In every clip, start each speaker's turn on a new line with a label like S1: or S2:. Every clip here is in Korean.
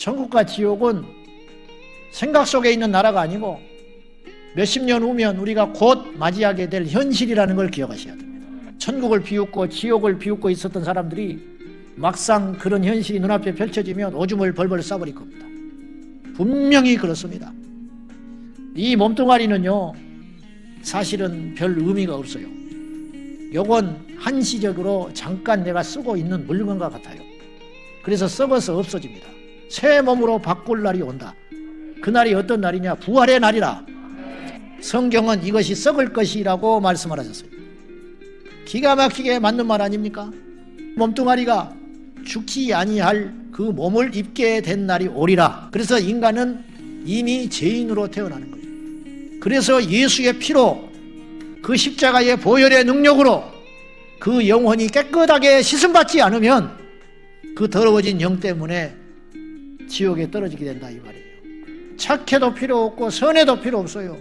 S1: 천국과 지옥은 생각 속에 있는 나라가 아니고 몇십 년 후면 우리가 곧 맞이하게 될 현실이라는 걸 기억하셔야 됩니다. 천국을 비웃고 지옥을 비웃고 있었던 사람들이 막상 그런 현실이 눈앞에 펼쳐지면 오줌을 벌벌 싸버릴 겁니다. 분명히 그렇습니다. 이 몸뚱아리는요, 사실은 별 의미가 없어요. 요건 한시적으로 잠깐 내가 쓰고 있는 물건과 같아요. 그래서 썩어서 없어집니다. 새 몸으로 바꿀 날이 온다. 그날이 어떤 날이냐? 부활의 날이라. 성경은 이것이 썩을 것이라고 말씀을 하셨어요. 기가 막히게 맞는 말 아닙니까? 몸뚱아리가 죽지 아니할 그 몸을 입게 된 날이 오리라. 그래서 인간은 이미 죄인으로 태어나는 거예요. 그래서 예수의 피로 그 십자가의 보혈의 능력으로 그 영혼이 깨끗하게 씻음받지 않으면 그 더러워진 영 때문에 지옥에 떨어지게 된다 이 말이에요. 착해도 필요 없고 선해도 필요 없어요.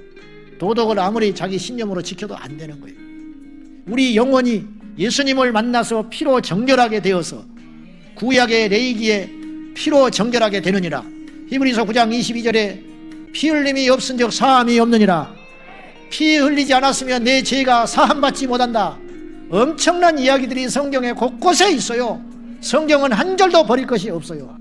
S1: 도덕을 아무리 자기 신념으로 지켜도 안 되는 거예요. 우리 영혼이 예수님을 만나서 피로 정결하게 되어서 구약의 레이기에 피로 정결하게 되느니라. 히브리서 9장 22절에 피 흘림이 없은즉 사함이 없느니라. 피 흘리지 않았으면 내 죄가 사함받지 못한다. 엄청난 이야기들이 성경에 곳곳에 있어요. 성경은 한 절도 버릴 것이 없어요.